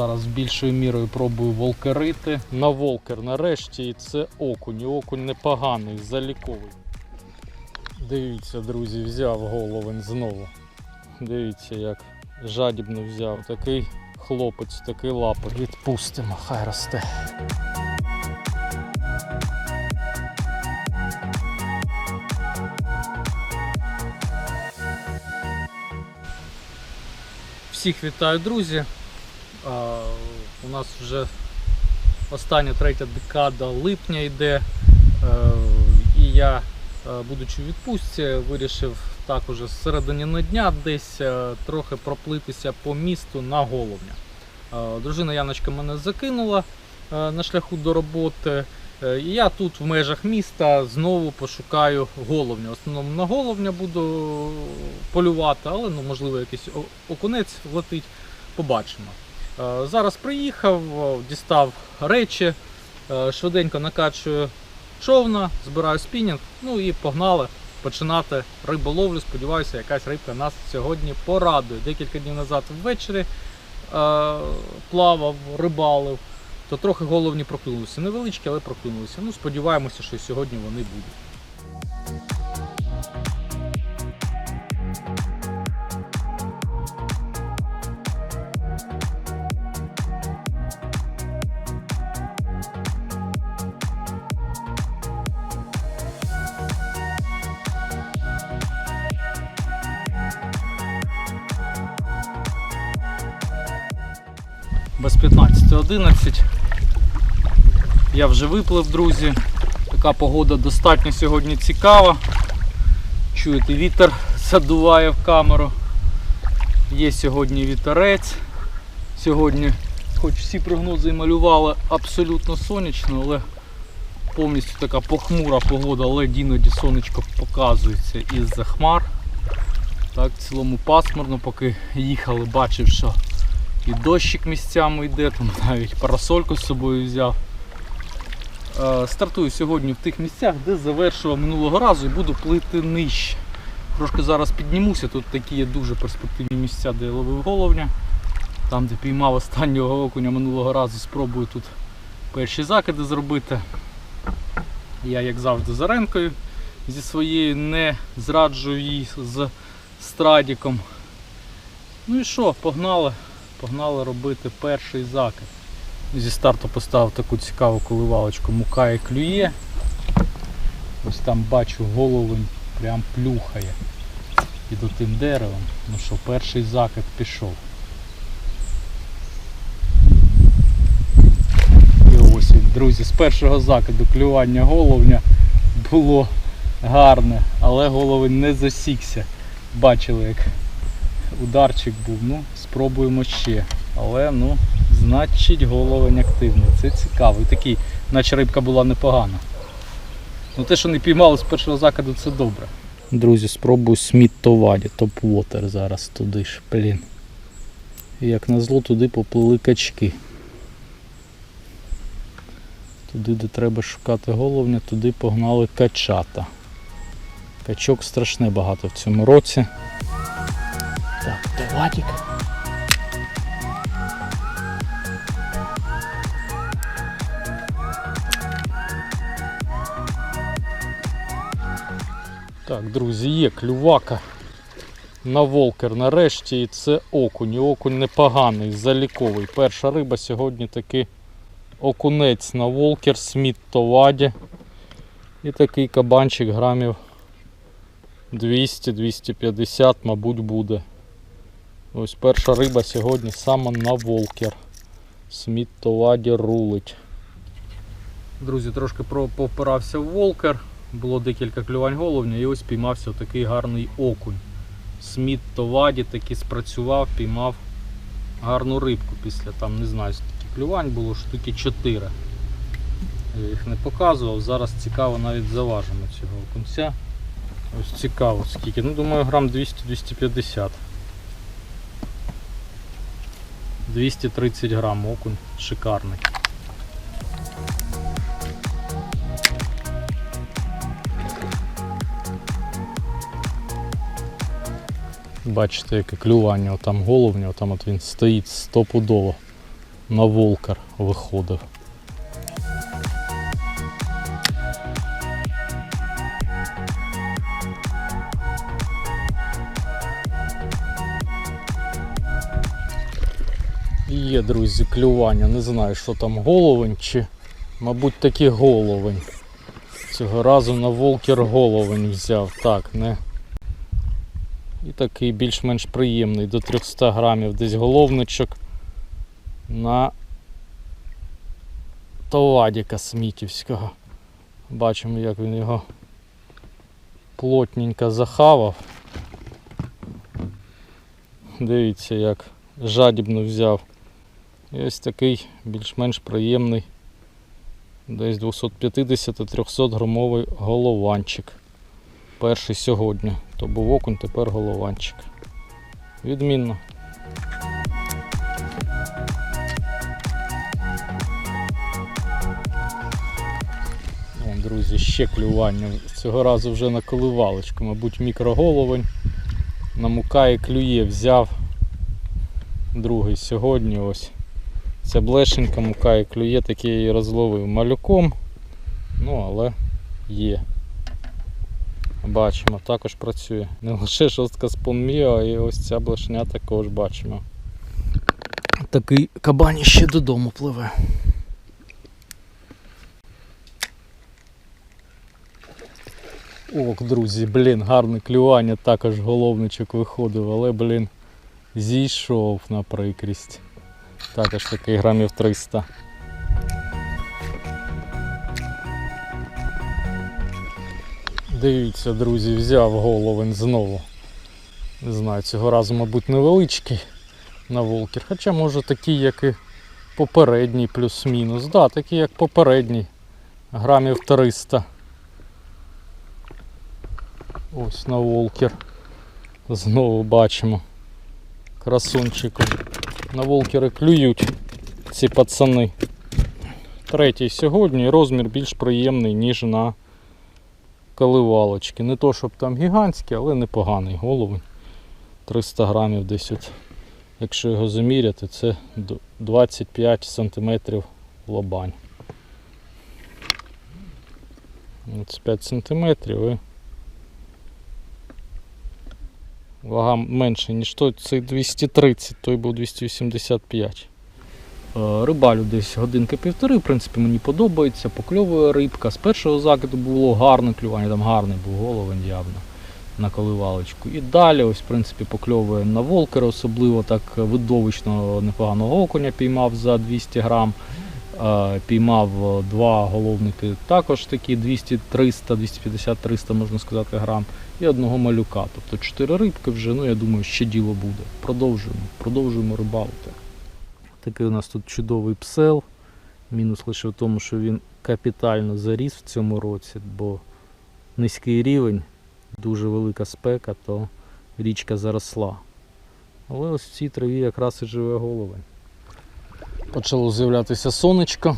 Зараз більшою мірою пробую волкерити. На волкер нарешті і це окунь. Окунь непоганий, заліковий. Дивіться, друзі, взяв головень знову. Дивіться, як жадібно взяв. Такий хлопець, такий лапоть. Відпустимо, хай росте. Всіх вітаю, друзі. У нас вже остання третя декада липня йде. Е, і я, е, будучи у відпустці, вирішив так уже з середини дня десь е, трохи проплитися по місту на головня. Дружина Яночка мене закинула на шляху до роботи. І я тут в межах міста знову пошукаю головня. В основному на головня буду полювати, але ну, можливо якийсь окунець летить. Побачимо. Е, Зараз приїхав, дістав речі, е, швиденько накачую човна, збираю спінінг, ну і погнали починати риболовлю. Сподіваюся, якась рибка нас сьогодні порадує. Декілька днів назад ввечері е, плавав, рибалив, то трохи головні проклюнулися. Невеличкі, але проклюнулися. Ну, сподіваємося, що сьогодні вони будуть. Я вже виплив, друзі. Така погода достатньо сьогодні цікава. Чуєте, вітер задуває в камеру. Є сьогодні вітерець. Сьогодні, хоч всі прогнози малювали абсолютно сонячно, але повністю така похмура погода, але іноді сонечко показується із-за хмар. Так, в цілому пасмурно, поки їхали, бачив, що і дощик місцями йде, там навіть парасольку з собою взяв. Е, Стартую сьогодні в тих місцях, де завершував минулого разу і буду плити нижче. Трошки зараз піднімуся, тут такі є дуже перспективні місця, де я ловив головня. Там, де піймав останнього окуня минулого разу, спробую тут перші закиди зробити. Я, як завжди, за ренкою зі своєю не зраджую її з страдіком. Ну і що, погнали погнали робити перший закид. Зі старту поставив таку цікаву коливалочку мука і клює. Ось там бачу головень прям плюхає під отим деревом. Ну що, перший закид пішов. І ось він, друзі, з першого закиду клювання головня було гарне, але головень не засікся. Бачили, як ударчик був. Ну, спробуємо ще. Але ну, значить головень активний. Це цікаво. І такий, наче рибка була непогана. Ну те, що не піймали з першого закиду, це добре. Друзі, спробую Сміт топ-вотер зараз туди ж, блін. І як назло, туди поплили качки. Туди, де треба шукати головня, туди погнали качата. Качок страшне багато в цьому році. Так, Товадік. Так, друзі, є клювака на волкер нарешті і це окунь. Окунь непоганий, заліковий. Перша риба сьогодні таки окунець на волкер Сміт Товаді. І такий кабанчик грамів 200-250, мабуть, буде. Ось перша риба сьогодні саме на волкер. Сміт Товаді рулить. Друзі, трошки повпирався в волкер. Було декілька клювань головня і ось піймався такий гарний окунь. Сміт Товаді таки спрацював, піймав гарну рибку після там, не знаю, скільки клювань було, штуки 4. Я їх не показував. Зараз цікаво навіть заважимо цього окунця. Ось цікаво скільки. Ну думаю грам 200-250. 230 грам окунь шикарний. Бачите, яке клювання, там головня, там от він стоїть стопудово. на волкер виходив. Є, друзі, клювання. Не знаю, що там головень чи, мабуть, таки головень. Цього разу на волкер головень взяв. Так, не. І такий більш-менш приємний до 300 грамів десь головничок на Товадіка Смітівського. Бачимо, як він його плотненько захавав. Дивіться, як жадібно взяв. І ось такий більш-менш приємний, десь 250-300 грамовий голованчик. Перший сьогодні. То був окунь, тепер голованчик. Відмінно. О, друзі, ще клювання. Цього разу вже на коливалочку, мабуть, мікроголовень. На мукаї клює взяв. Другий сьогодні ось. Ця блешенька мукає клює, таке я її розловив малюком. Ну, але є. Бачимо, також працює. Не лише шостка спонміо, а і ось ця блешня також бачимо. Такий кабані ще додому пливе. Ох, друзі, блін, гарне клювання, також головничок виходив, але, блін, зійшов на прикрість. Також такий грамів 300. Дивіться, друзі, взяв головень знову. Не знаю, цього разу, мабуть, невеличкий на волкер. Хоча може такий, як і попередній плюс-мінус. Да, такий як попередній. Грамів 300. Ось на волкер. Знову бачимо. Красунчику. На волкери клюють ці пацани. Третій сьогодні розмір більш приємний, ніж на коливалочки. Не то, щоб там гігантський, але непоганий головень. 300 грамів десь от. Якщо його заміряти, це 25 сантиметрів лобань. 25 сантиметрів і вага менше, ніж той, цей 230, той був 285. Е, Рибалю десь годинки півтори, в принципі, мені подобається, покльовує рибка. З першого закиду було гарне клювання, там гарний був головень явно на коливалочку. І далі, ось, в принципі, покльовує на волкера, особливо так видовищно непоганого окуня піймав за 200 грам. Е, Піймав е, два головники також такі 200, 300, 250, 300, можна сказати, грам. І одного малюка. Тобто чотири рибки вже, ну я думаю, ще діло буде. Продовжуємо, продовжуємо рибалити. Такий у нас тут чудовий псел. Мінус лише в тому, що він капітально заріс в цьому році, бо низький рівень, дуже велика спека, то річка заросла. Але ось в цій траві якраз і живе головень. Почало з'являтися сонечко.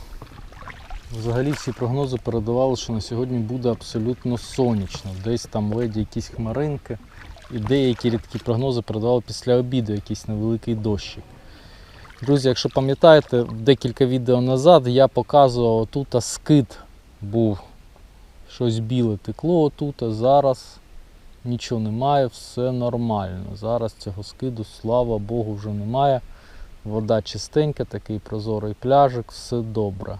Взагалі всі прогнози передавали, що на сьогодні буде абсолютно сонячно. Десь там ледь якісь хмаринки. І деякі рідкі прогнози передавали після обіду якийсь невеликий дощик. Друзі, якщо пам'ятаєте, декілька відео назад я показував тут скид був. Щось біле текло отут, а зараз нічого немає, все нормально. Зараз цього скиду, слава Богу, вже немає. Вода чистенька, такий прозорий пляжик, все добре.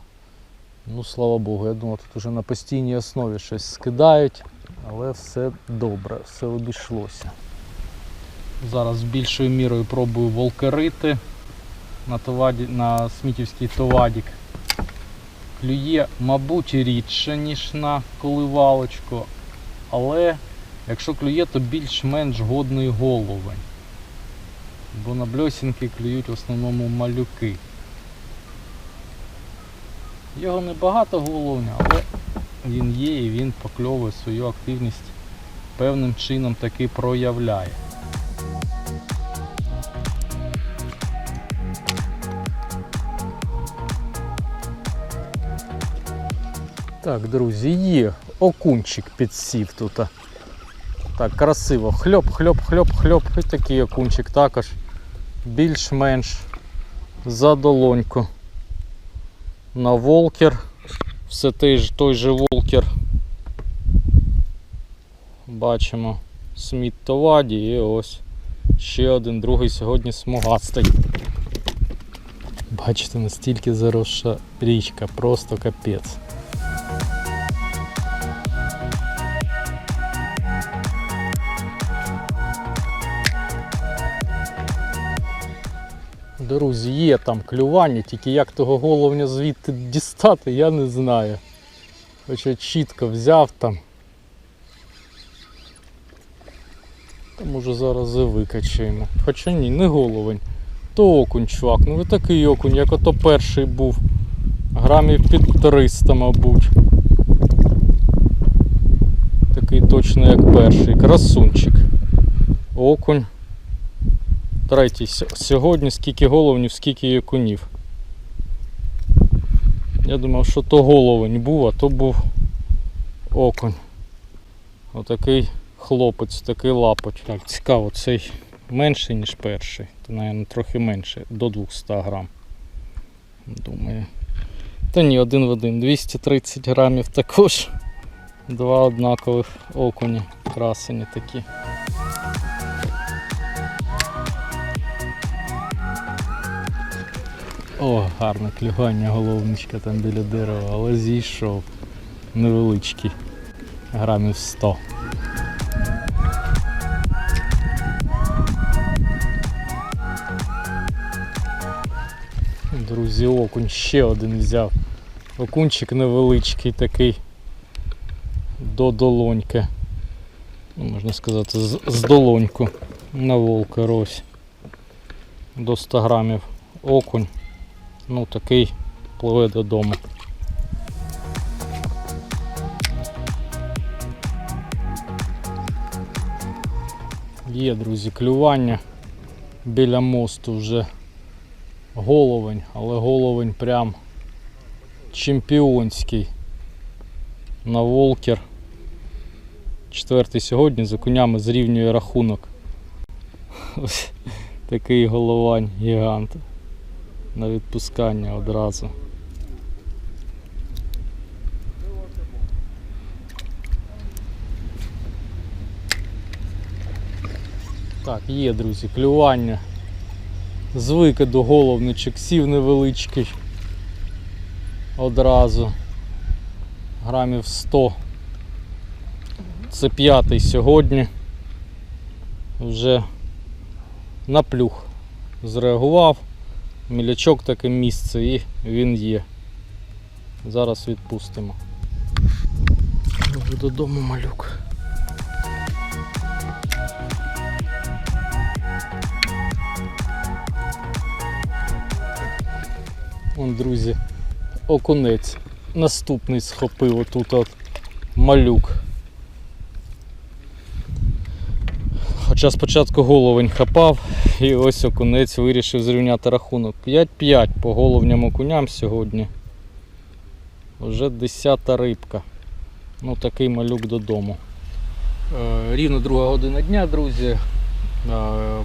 Ну, слава Богу, я думав, тут вже на постійній основі щось скидають, але все добре, все обійшлося. Зараз більшою мірою пробую волкерити на, на смітівський товадік. Клює, мабуть, рідше, ніж на коливалочку, але якщо клює, то більш-менш годний головень. Бо на бльосінки клюють в основному малюки. Його небагато головня, але він є і він покльовує свою активність певним чином таки проявляє. Так, друзі, є окунчик підсів тут. Так, красиво. Хльоп, хльоп, хльоп, хльоп. І такий окунчик також більш-менш за долоньку. На волкер. Все той ж, той же волкер. Бачимо Сміт Товаді і ось ще один другий сьогодні смугастий. Бачите, настільки заросша річка, просто капець. Друзі, є там клювання, тільки як того головня звідти дістати, я не знаю. Хоча чітко взяв там. Та може зараз і викачаємо. Хоча ні, не головень. То окунь, чувак. Ну ви такий окунь, як ото перший був. Грамів під 300, мабуть. Такий точно як перший. Красунчик. Окунь. Третій. Сьогодні скільки головнів, скільки і окунів. Я думав, що то головень був, а то був окунь. Отакий хлопець, такий лапоть. Так, цікаво, цей менший, ніж перший. То, мабуть, трохи менше, до 200 грам. Думаю. Та ні, один в один. 230 грамів також. Два однакових окуні, красені такі. О, гарне клювання головничка там біля дерева, але зійшов. Невеличкий. Грамів 100. Друзі, окунь ще один взяв. Окунчик невеличкий такий до долоньки. Ну, можна сказати, з, з долоньку на волка рось. До 100 грамів окунь. Ну такий пливе додому. Є, друзі, клювання біля мосту вже головень, але головень прям чемпіонський на волкер. Четвертий сьогодні за конями зрівнює рахунок. Ось такий головань гігант на відпускання одразу. Так, є, друзі, клювання. Звики до головничок, сів невеличкий. Одразу. Грамів 100. Це п'ятий сьогодні. Вже на плюх зреагував. Мілячок таке місце і він є. Зараз відпустимо. Вже додому малюк. Вон, друзі, окунець. Наступний схопив отут от малюк. Хоча спочатку головень хапав, і ось окунець вирішив зрівняти рахунок. 5-5 по головням окуням сьогодні. Вже 10 рибка. Ну такий малюк додому. Е, рівно друга година дня, друзі. Е,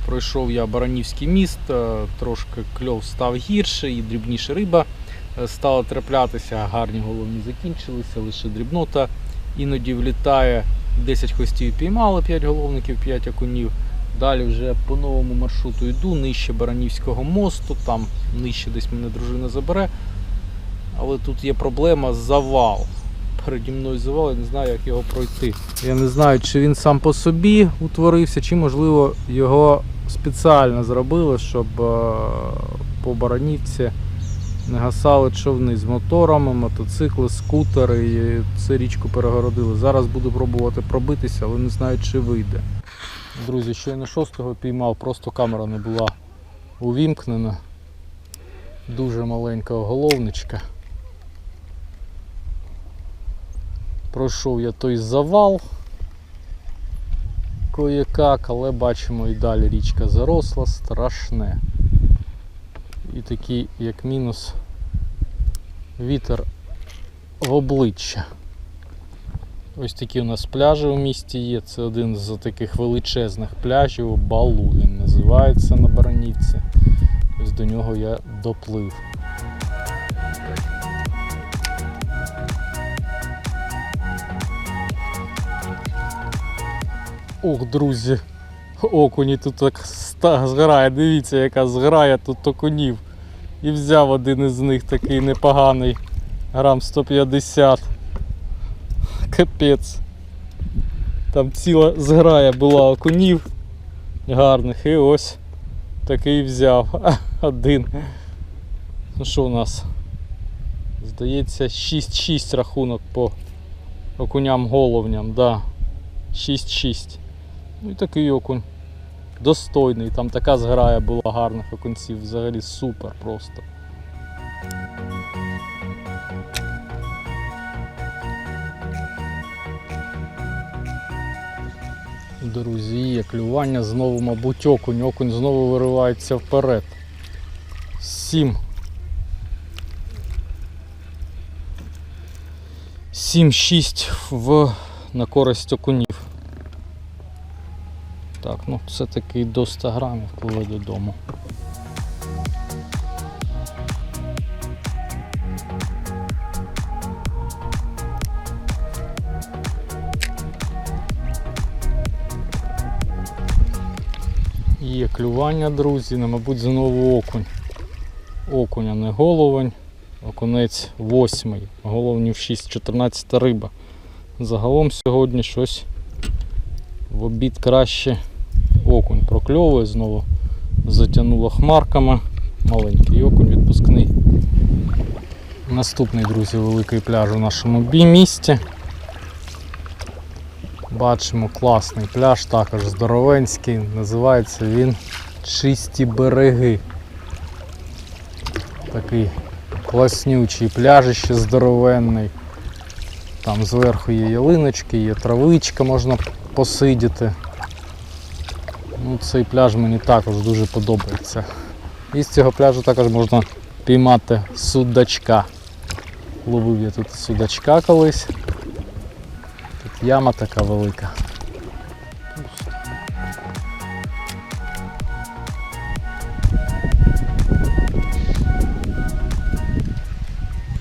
пройшов я Баранівський міст, е, трошки кльов став гірше і дрібніша риба стала траплятися, гарні головні закінчилися, лише дрібнота іноді влітає. 10 хвостів піймали, 5 головників, 5 окунів. Далі вже по новому маршруту йду, нижче Баранівського мосту, там нижче десь мене дружина забере. Але тут є проблема завал. Переді мною завал, я не знаю, як його пройти. Я не знаю, чи він сам по собі утворився, чи можливо його спеціально зробили, щоб е, по Баранівці не гасали човни з моторами, мотоцикли, скутери. І цю річку перегородили. Зараз буду пробувати пробитися, але не знаю, чи вийде. Друзі, щойно шостого піймав, просто камера не була увімкнена. Дуже маленька оголовничка. Пройшов я той завал кое-как, але бачимо і далі річка заросла, страшне. І такий, як мінус, вітер в обличчя. Ось такі у нас пляжі у місті є. Це один з таких величезних пляжів, Балу він називається на Баранівці. Ось до нього я доплив. Ох, друзі, окуні тут так ста- зграє. Дивіться, яка зграє тут окунів. І взяв один із них такий непоганий. Грам 150. Капець. Там ціла зграя була окунів гарних. І ось такий взяв. Один. Ну що у нас? Здається, 6-6 рахунок по окуням головням, да. 6-6. Ну і такий окунь. Достойний, там така зграя була гарних окунців, взагалі супер просто. Друзі, є клювання знову, мабуть, окунь. Окунь знову виривається вперед. Сім. Сім-шість в на користь окунів. Так, ну це такий до 100 грамів пливе додому. Є клювання, друзі, ну, мабуть, знову окунь. А не головень. Окунець восьмий. Головнів 6-14 риба. Загалом сьогодні щось в обід краще окунь прокльовує, знову затягнуло хмарками. Маленький окунь відпускний. Наступний, друзі, великий пляж у нашому бій місті. Бачимо класний пляж, також здоровенський. Називається він Чисті береги. Такий класнючий пляжище здоровенний. Там зверху є ялиночки, є травичка, можна посидіти. Ну, цей пляж мені також дуже подобається. І з цього пляжу також можна піймати судачка. Ловив я тут судачка колись. Тут яма така велика.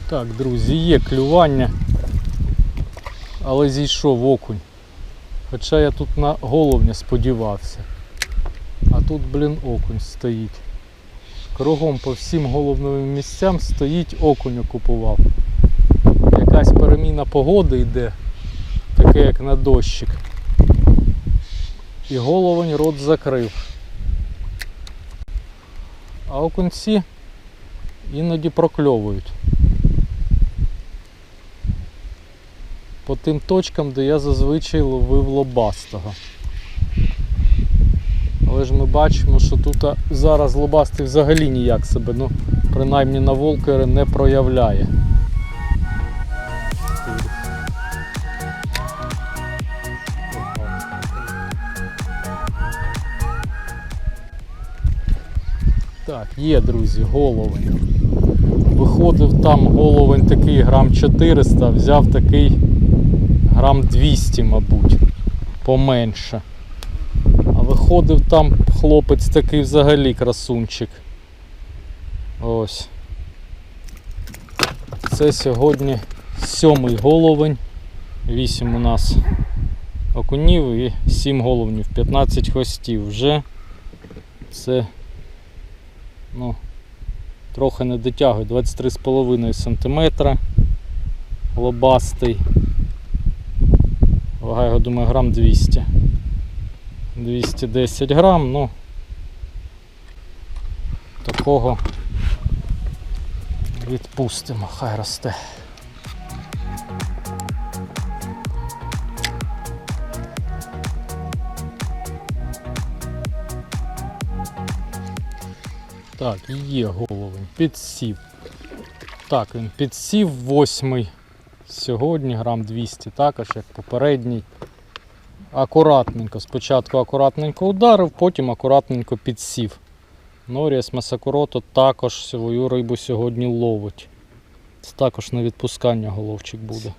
Так, друзі, є клювання, але зійшов окунь. Хоча я тут на головня сподівався. А тут, блін, окунь стоїть. Кругом по всім головним місцям стоїть окунь окупував. Якась переміна погоди йде, таке як на дощик. І головень рот закрив. А окунці іноді прокльовують. По тим точкам, де я зазвичай ловив лобастого. Але ж ми бачимо, що тут зараз лобастий взагалі ніяк себе, ну, принаймні на волкери не проявляє. Так, є, друзі, головень. Виходив там головень такий грам 400, взяв такий грам 200, мабуть, поменше. А виходив там хлопець такий взагалі красунчик. Ось. Це сьогодні сьомий головень. 8 у нас окунів і 7 головнів, 15 хвостів. Вже це ну, трохи не дотягує, 23,5 см. Лобастий. Вага його, думаю, грам 200. 210 грам, ну такого відпустимо, хай росте. Так, є головень, підсів. Так, він підсів восьмий. Сьогодні грам 200, також як попередній. Акуратненько. Спочатку акуратненько ударив, потім акуратненько підсів. Норіас Масакурото також свою рибу сьогодні ловить. Це також на відпускання головчик буде.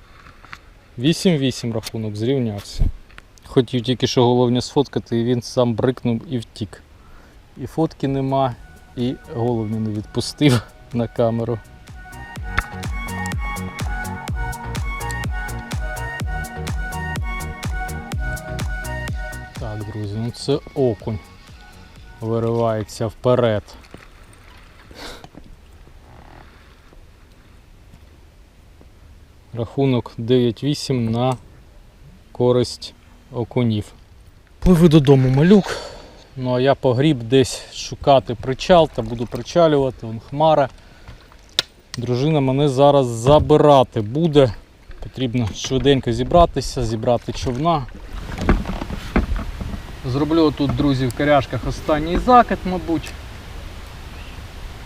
8-8 рахунок зрівнявся. Хотів тільки що головня сфоткати, і він сам брикнув і втік. І фотки нема, і головню не відпустив на камеру. Так, друзі, ну це окунь виривається вперед. Рахунок 9-8 на користь окунів. Пливи додому малюк. Ну а я погріб десь шукати причал та буду причалювати, вон хмара. Дружина мене зараз забирати буде. Потрібно швиденько зібратися, зібрати човна. Зроблю тут, друзі, в коряшках останній закид, мабуть.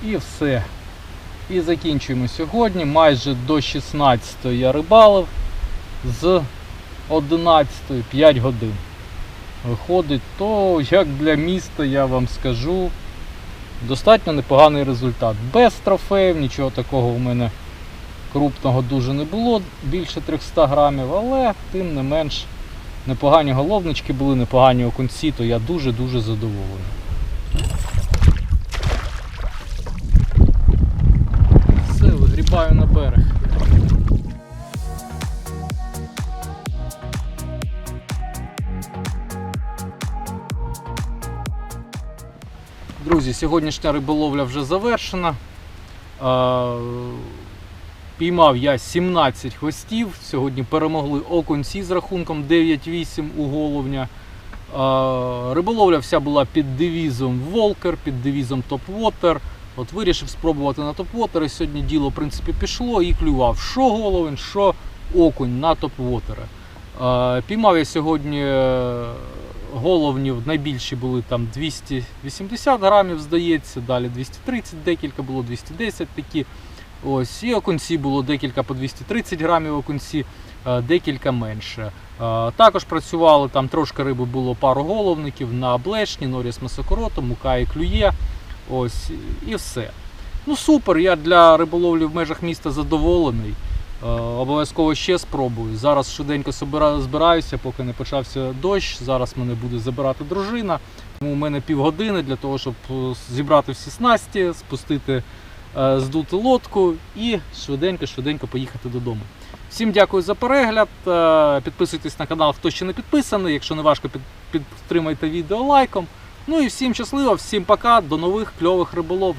І все. І закінчуємо сьогодні. Майже до 16 я рибалив з 11 5 годин. Виходить, то як для міста я вам скажу, достатньо непоганий результат. Без трофеїв, нічого такого у мене крупного дуже не було, більше 300 грамів, але тим не менш непогані головнички були, непогані окунці, то я дуже-дуже задоволений. Все, вигрібаю на берег. Друзі, сьогоднішня риболовля вже завершена. Е, Піймав я 17 хвостів. Сьогодні перемогли окунці з рахунком 9-8 у головня. Риболовля вся була під девізом Волкер, під девізом Топвотер. От вирішив спробувати на топвотер. І сьогодні діло в принципі пішло і клював що головень, що окунь на топвотери. Піймав я сьогодні е, головнів, найбільші були там 280 грамів, здається, далі 230, декілька було 210 такі. Ось, і окунці було декілька по 230 грамів окунці, е, декілька менше. Е, Також працювали там трошки риби було пару головників на блешні, норіс масокорото, мука і клює. Ось і все. Ну супер, я для риболовлі в межах міста задоволений. Е, Обов'язково ще спробую. Зараз швиденько збираюся, поки не почався дощ. Зараз мене буде забирати дружина. Тому у мене півгодини для того, щоб зібрати всі снасті, спустити, здути лодку і швиденько-швиденько поїхати додому. Всім дякую за перегляд. Е, Підписуйтесь на канал, хто ще не підписаний. Якщо не важко, підтримайте відео лайком. Ну і всім щасливо, всім пока, до нових кльових риболов.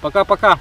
Пока-пока.